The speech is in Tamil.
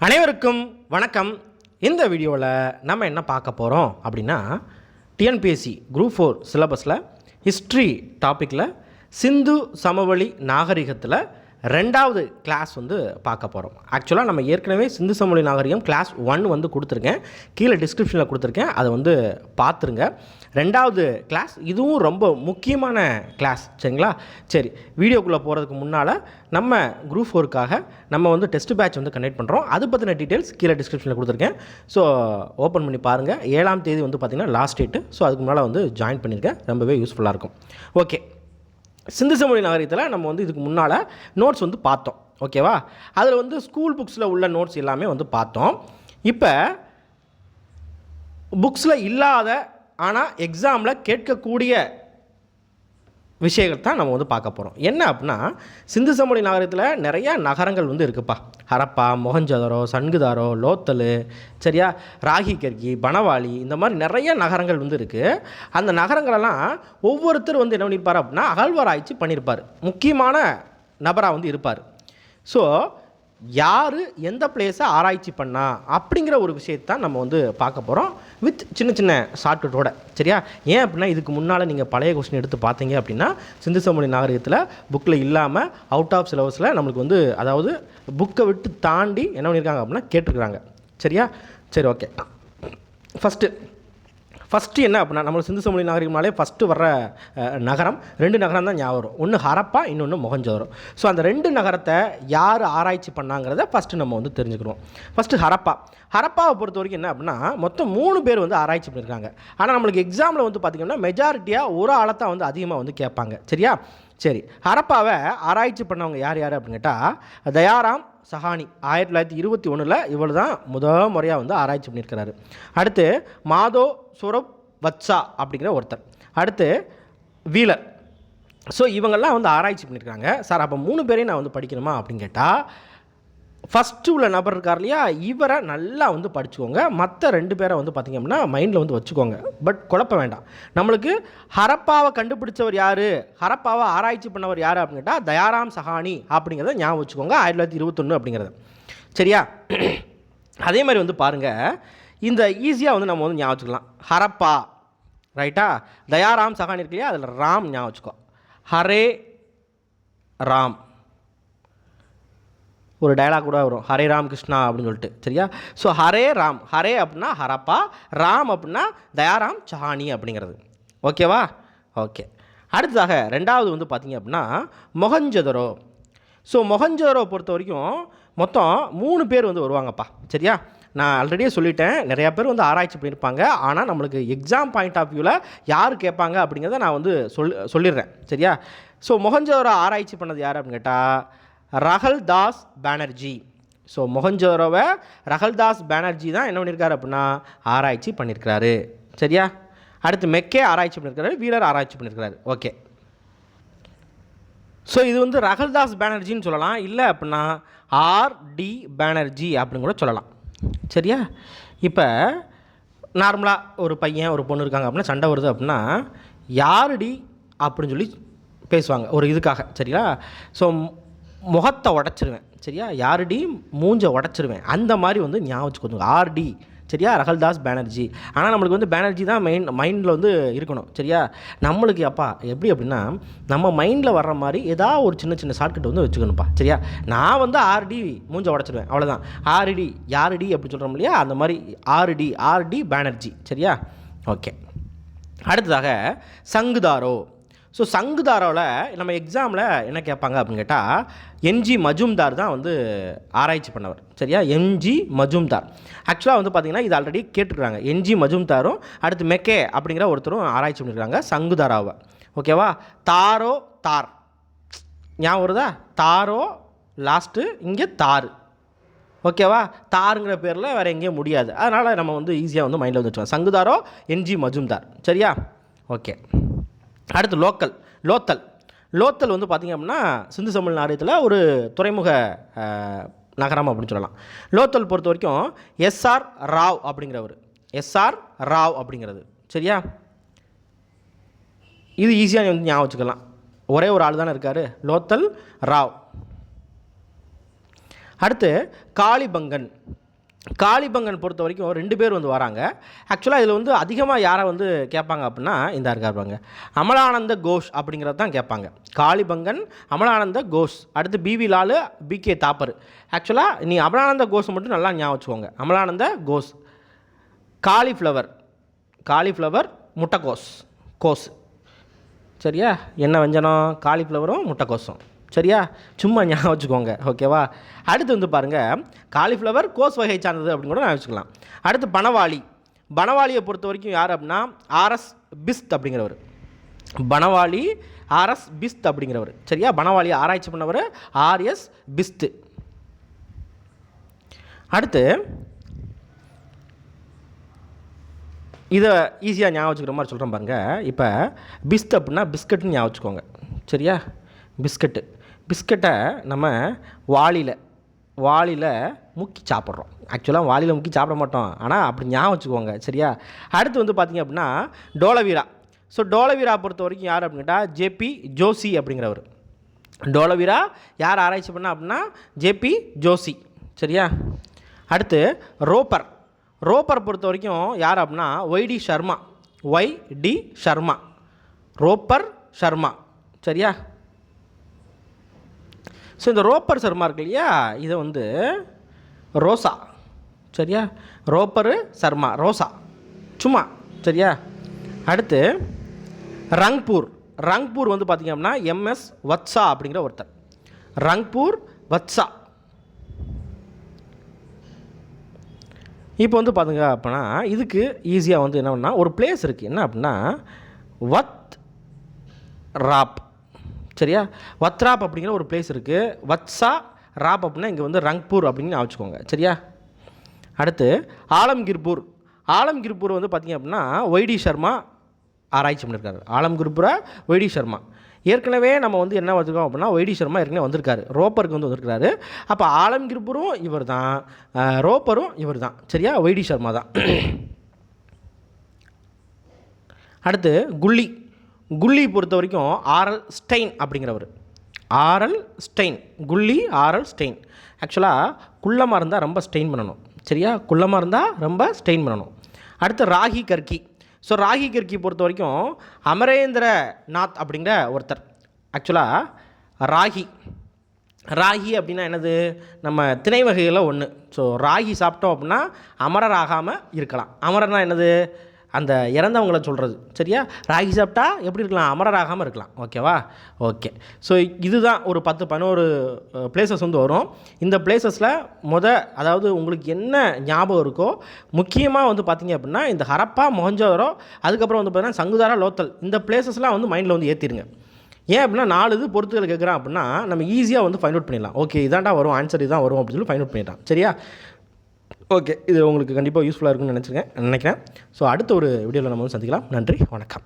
அனைவருக்கும் வணக்கம். இந்த வீடியோவில் நம்ம என்ன பார்க்க போகிறோம் அப்படின்னா டிஎன்பிஎஸ்சி குரூப் ஃபோர் சிலபஸில் ஹிஸ்ட்ரி டாப்பிக்கில் சிந்து சமவெளி நாகரிகத்தில் ரெண்டாவது கிளாஸ் வந்து பார்க்க போகிறோம் ஆக்சுவலாக நம்ம ஏற்கனவே சிந்து சமொழி நாகரிகம் கிளாஸ் ஒன் வந்து கொடுத்துருக்கேன். கீழே டிஸ்கிரிப்ஷனில் கொடுத்துருக்கேன். அதை வந்து பார்த்துருங்க. ரெண்டாவது கிளாஸ் இதுவும் ரொம்ப முக்கியமான கிளாஸ் சரிங்களா? சரி வீடியோக்குள்ளே போகிறதுக்கு முன்னால் நம்ம குரூப் ஃபோருக்காக நம்ம வந்து டெஸ்ட் பேட்ச் வந்து கண்டக்ட் பண்ணுறோம் அது பற்றின டீட்டெயில்ஸ் கீழே டிஸ்கிரிப்ஷனில் கொடுத்துருக்கேன். ஸோ ஓப்பன் பண்ணி பாருங்கள் ஏழாம் தேதி வந்து பார்த்திங்கன்னா லாஸ்ட் டேட்டு ஸோ அதுக்கு முன்னால் வந்து ஜாயின் பண்ணியிருக்கேன் ரொம்பவே யூஸ்ஃபுல்லாக இருக்கும். ஓகே சிந்து சமொழி நகரத்தில் நம்ம வந்து இதுக்கு முன்னால் நோட்ஸ் வந்து பார்த்தோம். ஓகேவா அதில் வந்து ஸ்கூல் புக்ஸில் உள்ள நோட்ஸ் எல்லாமே வந்து பார்த்தோம். இப்போ புக்ஸில் இல்லாத ஆனால் எக்ஸாமில் கேட்கக்கூடிய விஷயங்கள் தான் நம்ம வந்து பார்க்க போகிறோம் என்ன அப்படின்னா சிந்து சமொழி நகரத்தில் நிறையா நகரங்கள் வந்து இருக்குப்பா. ஹரப்பா மொஹஞ்சதரோ சன்குதாரோ லோத்தல் சரியா? ராகி கர்கி பனவாளி இந்த மாதிரி நிறைய நகரங்கள் வந்து இருக்குது அந்த நகரங்களெல்லாம் ஒவ்வொருத்தர் வந்து என்ன பண்ணியிருப்பார் அப்படின்னா அகழ்வாராய்ச்சி பண்ணியிருப்பார் முக்கியமான நபராக வந்து இருப்பார். ஸோ யார் எந்த பிளேஸை ஆராய்ச்சி பண்ணா அப்படிங்கிற ஒரு விஷயத்தான் நம்ம வந்து பார்க்க போகிறோம் வித் சின்ன சின்ன ஷார்ட்கட்டோட சரியா? ஏன் அப்படின்னா இதுக்கு முன்னால் நீங்கள் பழைய கொஸ்டின் எடுத்து பார்த்தீங்க அப்படின்னா சிந்து சமொழி நாகரிகத்தில் புக்கில் இல்லாமல் அவுட் ஆஃப் சிலபஸில் நம்மளுக்கு வந்து அதாவது புக்கை விட்டு தாண்டி என்ன பண்ணியிருக்காங்க அப்படின்னா கேட்டிருக்கிறாங்க. சரியா? சரி ஓகே ஃபஸ்ட்டு ஃபஸ்ட்டு என்ன அப்படின்னா நம்ம சிந்து சமொழி நாகரிகம்னாலே ஃபஸ்ட்டு வர்ற நகரம் ரெண்டு நகரம் தான் ஞாபகம் வரும். ஒன்று ஹரப்பா இன்னொன்று மொஹஞ்சோரம் ஸோ அந்த ரெண்டு நகரத்தை யார் ஆராய்ச்சி பண்ணாங்கிறத ஃபஸ்ட்டு நம்ம வந்து தெரிஞ்சுக்கிறோம் ஃபஸ்ட்டு ஹரப்பா. ஹரப்பாவை பொறுத்த வரைக்கும் என்ன அப்படின்னா மொத்தம் மூணு பேர் வந்து ஆராய்ச்சி பண்ணியிருக்காங்க ஆனால் நம்மளுக்கு எக்ஸாமில் வந்து பார்த்திங்கன்னா மெஜாரிட்டியாக ஒரு ஆளை தான் வந்து அதிகமாக வந்து கேட்பாங்க. சரியா? சரி. ஹரப்பாவை ஆராய்ச்சி பண்ணவங்க யார் யார் அப்படின்னு கேட்டால் தயாராம் சஹானி ஆயிரத்தி தொள்ளாயிரத்தி இருபத்தி ஒன்றில் இவர் தான் முதல் முறையாக வந்து ஆராய்ச்சி பண்ணியிருக்கிறாரு. அடுத்து மாதோ சுரப் வத்சா அப்படிங்கிற ஒருத்தர். அடுத்து வீலர். ஸோ இவங்கெல்லாம் வந்து ஆராய்ச்சி பண்ணியிருக்காங்க சார் அப்போ மூணு பேரையும் நான் வந்து படிக்கணுமா அப்படின்னு கேட்டால் ஃபஸ்ட்டு உள்ள நபர் இருக்கார் இல்லையா? இவரை நல்லா வந்து படிச்சுக்கோங்க. மற்ற ரெண்டு பேரை வந்து பார்த்திங்க அப்படின்னா மைண்டில் வந்து வச்சுக்கோங்க. பட் குழப்ப வேண்டாம். நம்மளுக்கு ஹரப்பாவை கண்டுபிடிச்சவர் யார்? ஹரப்பாவை ஆராய்ச்சி பண்ணவர் யார் அப்படின்னு கேட்டால் தயாராம் சஹானி அப்படிங்கிறத ஞாபகம் வச்சுக்கோங்க. ஆயிரத்தி தொள்ளாயிரத்தி இருபத்தொன்று அப்படிங்கிறது. சரியா? அதே மாதிரி வந்து பாருங்கள் இந்த ஈஸியாக வந்து நம்ம வந்து ஞாபகம் வச்சுக்கலாம். ஹரப்பா ரைட்டா தயாராம் சஹானி இருக்கு இல்லையா? அதில் ராம் ஞாபகம் வச்சுக்கோ. ஹரே ராம். ஒரு டைலாக் கூட வரும். ஹரே ராம் கிருஷ்ணா அப்படின்னு சொல்லிட்டு. சரியா? ஸோ ஹரே ராம். ஹரே அப்படின்னா ஹரப்பா. ராம் அப்படின்னா தயாராம் சஹானி அப்படிங்கிறது. ஓகேவா ஓகே அடுத்ததாக ரெண்டாவது வந்து பார்த்தீங்க அப்படின்னா மொஹஞ்சதரோ ஸோ மொஹஞ்சதரோ பொறுத்த வரைக்கும் மொத்தம் மூணு பேர் வந்து வருவாங்கப்பா. சரியா? நான் ஆல்ரெடியே சொல்லிட்டேன். நிறையா பேர் வந்து ஆராய்ச்சி பண்ணியிருப்பாங்க. ஆனால் நம்மளுக்கு எக்ஸாம் பாயிண்ட் ஆஃப் வியூவில் யார் கேட்பாங்க அப்படிங்கிறத நான் வந்து சொல் சொல்லிடுறேன். சரியா? ஸோ மொஹஞ்சதரோ ஆராய்ச்சி பண்ணது யார் அப்படின்னு கேட்டால் ரகல்தாஸ் பானர்ஜி. ஸோ மொஹஞ்சோரோவை ரகல்தாஸ் பானர்ஜி தான் என்ன பண்ணியிருக்காரு அப்படின்னா ஆராய்ச்சி பண்ணியிருக்கிறாரு சரியா? அடுத்து மெக்கே ஆராய்ச்சி பண்ணியிருக்காரு வீரர் ஆராய்ச்சி பண்ணியிருக்கிறாரு ஓகே ஸோ இது வந்து ரகல்தாஸ் பானர்ஜின்னு சொல்லலாம். இல்லை அப்படின்னா ஆர் டி பானர்ஜி அப்படின்னு கூட சொல்லலாம். சரியா? இப்போ நார்மலாக ஒரு பையன் ஒரு பொண்ணு இருக்காங்க அப்படின்னா சண்டை வருது அப்படின்னா யாருடி அப்படின்னு சொல்லி பேசுவாங்க. ஒரு இதுக்காக. சரியா? ஸோ முகத்தை உடச்சிருவேன் சரியா? யாருடி? மூஞ்ச உடச்சிருவேன். அந்த மாதிரி வந்து ஞாபகம் வச்சுக்கோங்க. ஆர்டி சரியா? ரகல்தாஸ் பேனர்ஜி. ஆனால் நம்மளுக்கு வந்து பேனர்ஜி தான் மெயின் மைண்டில் வந்து இருக்கணும் சரியா? நம்மளுக்கு அப்பா எப்படி அப்படின்னா நம்ம மைண்டில் வர்ற மாதிரி ஏதாவது ஒரு சின்ன சின்ன ஷார்ட்கட் வந்து வச்சுக்கணும்ப்பா சரியா? நான் வந்து ஆர்டி மூஞ்ச உடச்சிடுவேன் அவ்வளோதான் ஆர்டி யாருடி அப்படி சொல்கிறோம் இல்லையா? அந்த மாதிரி ஆர்டி ஆர்டி பேனர்ஜி சரியா? ஓகே. அடுத்ததாக சங்குதாரோ. ஸோ சங்குதாரோவில் நம்ம எக்ஸாமில் என்ன கேட்பாங்க அப்படின்னு கேட்டால் என்ஜி மஜும்தார் தான் வந்து ஆராய்ச்சி பண்ணவர். சரியா? M G Majumdar. ஆக்சுவலாக வந்து பார்த்தீங்கன்னா இது ஆல்ரெடி கேட்டுருக்காங்க என்ஜி மஜும்தாரும் அடுத்து மெக்கே அப்படிங்கிற ஒருத்தரும் ஆராய்ச்சி பண்ணியிருக்காங்க சங்குதாராவை. ஓகேவா தாரோ தார். ஞாபகம் வருதா? தாரோ லாஸ்ட்டு இங்கே தார். ஓகேவா தாருங்கிற பேரில் வேறு எங்கேயும் முடியாது. அதனால் நம்ம வந்து ஈஸியாக வந்து மைண்டில் வந்து சங்குதாரோ என்ஜி மஜும்தார். சரியா? ஓகே அடுத்து லோக்கல் லோத்தல். லோத்தல் வந்து பார்த்திங்க அப்படின்னா சிந்து சமல் நாரியத்தில் ஒரு துறைமுக நகரம் அப்படின்னு சொல்லலாம். லோத்தல் பொறுத்த வரைக்கும் எஸ்ஆர் ராவ் அப்படிங்கிறவர். எஸ்ஆர் ராவ் அப்படிங்கிறது. சரியா? இது ஈஸியாக வந்து ஞாபகம் வச்சுக்கலாம். ஒரே ஒரு ஆள் தானே இருக்கார். லோத்தல் ராவ். அடுத்து காளிபங்கன். காளிபங்கன் பொறுத்த வரைக்கும் ரெண்டு பேர் வந்து வராங்க. ஆக்சுவலாக இதில் வந்து அதிகமாக யாரை வந்து கேட்பாங்க அப்படின்னா இந்த இருக்காருப்பாங்க அமலானந்த கோஷ் அப்படிங்கிறது தான் கேட்பாங்க. காளிபங்கன் அமலானந்த கோஷ் அடுத்து பிவி லாலு பிகே தாப்பர். ஆக்சுவலாக நீ அமலானந்த கோஷ் மட்டும் நல்லா ஞாபகம் வச்சுக்கோங்க. அமலானந்த கோஷ். காலிஃப்ளவர். காலிஃப்ளவர் முட்டைக்கோஸ். கோஸ் சரியா? என்ன வெஞ்சனம்? காலிஃப்ளவரும் முட்டைக்கோஸும் சரியா? சும்மா ஞாபகம் வச்சுக்கோங்க ஓகேவா அடுத்து வந்து பாருங்கள் காலிஃப்ளவர் கோஸ் வகை சார்ந்தது அப்படின்னு கூட நான் வச்சுக்கலாம். அடுத்து பனவாளி. பனவாளியை பொறுத்த வரைக்கும் யார் அப்படின்னா ஆர்எஸ் பிஸ்த் அப்படிங்கிறவர். பனவாளி ஆர்எஸ் பிஸ்த் அப்படிங்கிறவர். சரியா? பனவாளி ஆராய்ச்சி பண்ணவர் ஆர்எஸ் பிஸ்து. அடுத்து இதை ஈஸியாக ஞாபகம் வச்சுக்கிற மாதிரி சொல்கிறேன் பாருங்கள் இப்போ பிஸ்ட் அப்படின்னா பிஸ்கட்னு ஞாபகம் வச்சுக்கோங்க. சரியா? பிஸ்கட்டு. பிஸ்கட்டை நம்ம வாளியில் வாளியில் முக்கி சாப்பிட்றோம். ஆக்சுவலாக வாளியில் முக்கி சாப்பிட மாட்டோம். ஆனால் அப்படி ஞாபகம் வச்சுக்கோங்க. சரியா? அடுத்து வந்து பார்த்திங்க அப்படின்னா டோலவீரா ஸோ டோலவீரா பொறுத்த வரைக்கும் யார் அப்படின்னு கேட்டால் ஜேபி ஜோசி அப்படிங்கிறவர். டோலவீரா யார் ஆராய்ச்சி பண்ணா அப்படின்னா ஜேபி ஜோசி சரியா? அடுத்து ரோப்பர். ரோப்பர் பொறுத்த வரைக்கும் யார் அப்படின்னா Y D Sharma. Y D Sharma. Ropar Sharma. சரியா? ஸோ இந்த ரோப்பர் சர்மா இருக்கு இல்லையா? இதை வந்து ரோசா. சரியா? ரோப்பரு சர்மா ரோசா. சும்மா சரியா? அடுத்து ரங்பூர். ரங்பூர் வந்து பார்த்திங்க அப்படின்னா எம்எஸ் வத்சா அப்படிங்கிற ஒருத்தர். ரங்பூர் வத்சா. இப்போ வந்து பார்த்துங்க அப்படின்னா இதுக்கு ஈஸியாக வந்து என்ன பண்ணால் ஒரு பிளேஸ் இருக்குது என்ன அப்படின்னா வத் ராப். சரியா? வத்ராப் அப்படிங்கிற ஒரு பிளேஸ் இருக்குது வத்சா ராப் அப்படின்னா இங்கே வந்து ரங்பூர் அப்படின்னு நான் வச்சுக்கோங்க. சரியா? அடுத்து ஆலம்கிர்பூர். ஆலம்கிர்பூர் வந்து பார்த்திங்க அப்படின்னா ஒய்டி சர்மா ஆராய்ச்சி பண்ணியிருக்காரு ஆலம்கிர்பூரா ஒய்டி சர்மா. ஏற்கனவே நம்ம வந்து என்ன வச்சுருக்கோம் அப்படின்னா ஒய்டி சர்மா ஏற்கனவே வந்திருக்காரு. ரோப்பருக்கு வந்து வந்திருக்காரு. அப்போ ஆலம்கிர்பூரும் இவர் தான் ரோப்பரும் இவர் தான் சரியா ஒய்டி சர்மா தான். அடுத்து குள்ளி குள்ளி பொறுத்த வரைக்கும் ஆரல் ஸ்டெயின் அப்படிங்கிறவர். Aurel Stein. குள்ளி ஆரல் ஸ்டெயின். ஆக்சுவலாக குள்ளமாக இருந்தால் ரொம்ப ஸ்டெயின் பண்ணணும். சரியா? குள்ளமாக இருந்தால் ரொம்ப ஸ்டெயின் பண்ணணும். அடுத்து Rakhigarhi so Rakhigarhi பொறுத்த வரைக்கும் அமரேந்திர நாத் அப்படிங்கிற ஒருத்தர். ஆக்சுவலாக ராகி. ராகி அப்படின்னா என்னது? நம்ம திணை வகைகளில் ஒன்று ஸோ ராகி சாப்பிட்டோம் அப்படின்னா அமரர் ஆகாமல் இருக்கலாம். அமரர்னால் என்னது? அந்த இறந்தவங்கள சொல்கிறது சரியா? ராகி சாப்பிட்டா எப்படி இருக்கலாம்? அமரராகாமல் இருக்கலாம். ஓகேவா ஓகே ஸோ இதுதான் ஒரு பத்து பதினோரு பிளேசஸ் வந்து வரும். இந்த பிளேசஸில் முத அதாவது உங்களுக்கு என்ன ஞாபகம் இருக்கோ முக்கியமாக வந்து பார்த்தீங்க அப்படின்னா இந்த ஹரப்பா மொஹஞ்சோரோ அதுக்கப்புறம் வந்து பார்த்தீங்கன்னா சங்குதாரா லோத்தல் இந்த பிளேசஸ்லாம் வந்து மைண்டில் வந்து ஏற்றிடுங்க ஏன் அப்படின்னா நாலு இது பொறுத்துகள் கேட்குறான் அப்படின்னா நம்ம ஈஸியாக வந்து ஃபைண்ட் அவுட் பண்ணிடலாம். ஓகே இதாண்டா வரும் ஆன்சர் இதான் வரும் அப்படின்னு சொல்லி ஃபைண்ட் அவுட் பண்ணிடலாம். சரியா? ஓகே இது உங்களுக்கு கண்டிப்பாக யூஸ்ஃபுல்லாக இருக்கும்னு நினச்சிருக்கேன் நினைக்கிறேன். ஸோ அடுத்த ஒரு வீடியோவில் நம்ம வந்து சந்திக்கலாம். நன்றி வணக்கம்.